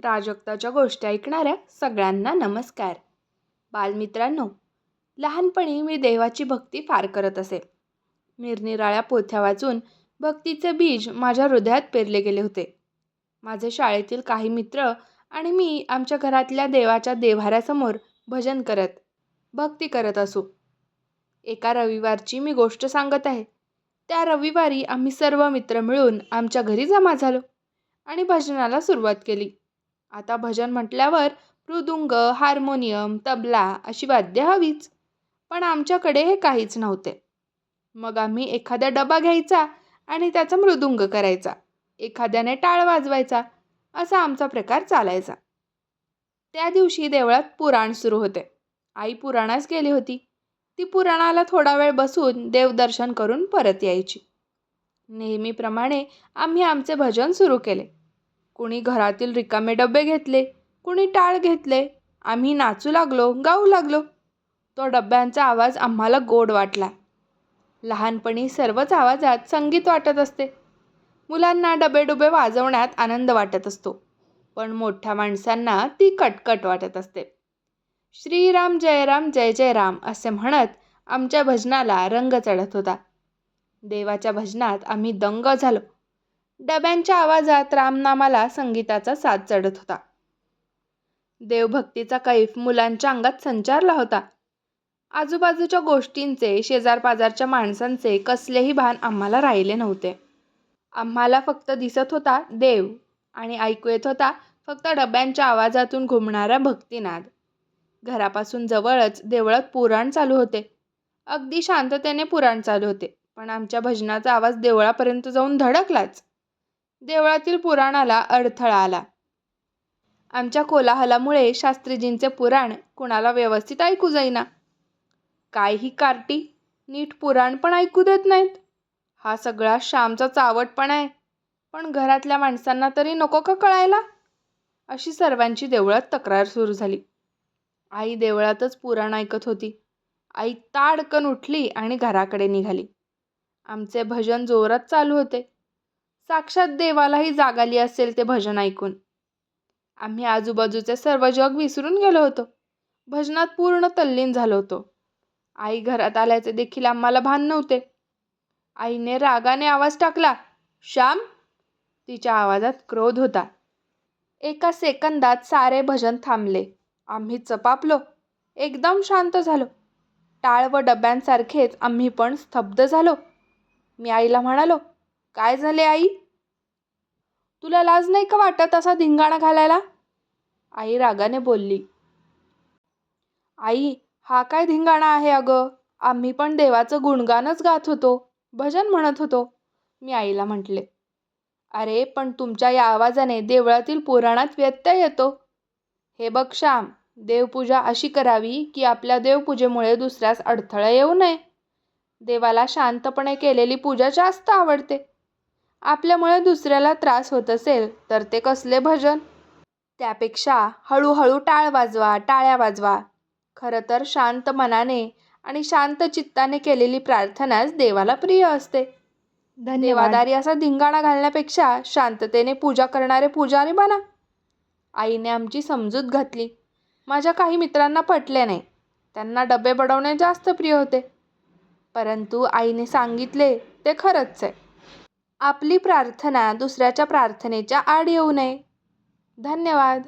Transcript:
प्राजक्ताच्या गोष्टी ऐकणाऱ्या सगळ्यांना नमस्कार. बालमित्रांनो लहानपणी मी देवाची भक्ती फार करत असे. निरनिराळ्या पोथ्या वाचून भक्तीचे बीज माझ्या हृदयात पेरले गेले होते. माझे शाळेतील काही मित्र आणि मी आमच्या घरातल्या देवाच्या देव्हाऱ्यासमोर भजन करत भक्ती करत असू. एका रविवारची मी गोष्ट सांगत आहे. त्या रविवारी आम्ही सर्व मित्र मिळून आमच्या घरी जमा झालो आणि भजनाला सुरुवात केली. आता भजन म्हटल्यावर मृदुंग हार्मोनियम तबला अशी वाद्य हवीच. पण आमच्याकडे हे काहीच नव्हते. मग आम्ही एखादा डबा घ्यायचा आणि त्याचा मृदुंग करायचा. एखाद्याने टाळ वाजवायचा. असा आमचा प्रकार चालायचा. त्या दिवशी देवळात पुराण सुरू होते. आई पुराणास गेली होती. ती पुराणाला थोडा वेळ बसून देवदर्शन करून परत यायची. नेहमीप्रमाणे आम्ही आमचे भजन सुरू केले. कुणी घरातील रिकामे डबे घेतले कुणी टाळ घेतले. आम्ही नाचू लागलो गाऊ लागलो. तो डब्यांचा आवाज आम्हाला गोड वाटला. लहानपणी सर्वच आवाजात संगीत वाटत असते. मुलांना डबेडुबे वाजवण्यात आनंद वाटत असतो पण मोठ्या माणसांना ती कटकट वाटत असते. श्रीराम जयराम जय जय राम असे म्हणत आमच्या भजनाला रंग चढत होता. देवाच्या भजनात आम्ही दंग झालो. डब्यांच्या आवाजात रामनामाला संगीताचा साथ चढत होता. देवभक्तीचा कैफ मुलांच्या अंगात संचारला होता. आजूबाजूच्या गोष्टींचे शेजारपाजारच्या माणसांचे कसलेही भान आम्हाला राहिले नव्हते. आम्हाला फक्त दिसत होता देव आणि ऐकू येत होता फक्त डब्यांच्या आवाजातून घुमणारा भक्तिनाद. घरापासून जवळच देवळात पुराण चालू होते. अगदी शांततेने पुराण चालू होते पण आमच्या भजनाचा आवाज देवळापर्यंत जाऊन धडकलाच. देवळातील पुराणाला अडथळा आला. आमच्या कोलाहलामुळे शास्त्रीजींचे पुराण कुणाला व्यवस्थित ऐकू जाईना. काय ही कार्टी नीट पुराण पण ऐकू देत नाहीत. हा सगळा श्यामचा चावटपणा आहे. पण घरातल्या माणसांना तरी नको का कळायला? अशी सर्वांची देवळात तक्रार सुरू झाली. आई देवळातच पुराण ऐकत होती. आई ताडकन उठली आणि घराकडे निघाली. आमचे भजन जोरात चालू होते. साक्षात देवालाही जाग आली असेल ते भजन ऐकून. आम्ही आजूबाजूचे सर्व जग विसरून गेलो होतो. भजनात पूर्ण तल्लीन झालो होतो. आई घरात आल्याचे देखील आम्हाला भान नव्हते. आईने रागाने आवाज टाकला श्याम तिच्या आवाजात क्रोध होता. एका सेकंदात सारे भजन थांबले. आम्ही चपापलो. एकदम शांत झालो. टाळ व डब्यांसारखेच आम्ही पण स्तब्ध झालो. मी आईला म्हणालो काय झाले आई? तुला लाज नाही का वाटत असा धिंगाणा घालायला? आई रागाने बोलली. आई हा काय धिंगाणा आहे अगं? आम्ही पण देवाचं गुणगानच गात होतो भजन म्हणत होतो मी आईला म्हटले. अरे पण तुमच्या या आवाजाने देवळातील पुराणात व्यत्यय येतो. हे बघ श्याम देवपूजा अशी करावी की आपल्या देवपूजेमुळे दुसऱ्यास अडथळा येऊ नये. देवाला शांतपणे केलेली पूजा जास्त आवडते. आपल्यामुळे दुसऱ्याला त्रास होत असेल तर ते कसले भजन? त्यापेक्षा हळूहळू टाळ वाजवा टाळ्या वाजवा. खरं तर शांत मनाने आणि शांत चित्ताने केलेली प्रार्थनाच देवाला प्रिय असते. धन्यवादारी असा धिंगाणा घालण्यापेक्षा शांततेने पूजा करणारे पुजारी बना. आईने आमची समजूत घातली. माझ्या काही मित्रांना पटले नाही. त्यांना डबे बडवणे जास्त प्रिय होते. परंतु आईने सांगितले ते खरंच आहे. आपली प्रार्थना दुसऱ्याच्या प्रार्थनेच्या आड येऊ नये. धन्यवाद.